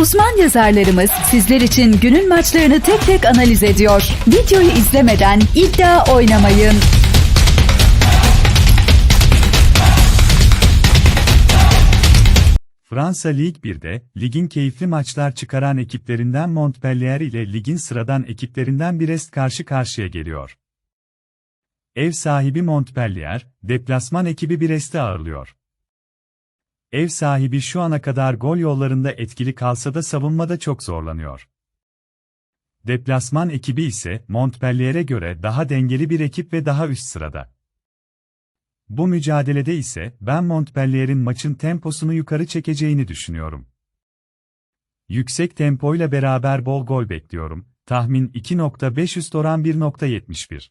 Uzman yazarlarımız sizler için günün maçlarını tek tek analiz ediyor. Videoyu izlemeden iddia oynamayın. Fransa Lig 1'de, ligin keyifli maçlar çıkaran ekiplerinden Montpellier ile ligin sıradan ekiplerinden Brest karşı karşıya geliyor. Ev sahibi Montpellier, deplasman ekibi Brest'i ağırlıyor. Ev sahibi şu ana kadar gol yollarında etkili kalsa da savunmada çok zorlanıyor. Deplasman ekibi ise Montpellier'e göre daha dengeli bir ekip ve daha üst sırada. Bu mücadelede ise ben Montpellier'in maçın temposunu yukarı çekeceğini düşünüyorum. Yüksek tempoyla beraber bol gol bekliyorum. Tahmin 2.5 üst oran 1.71.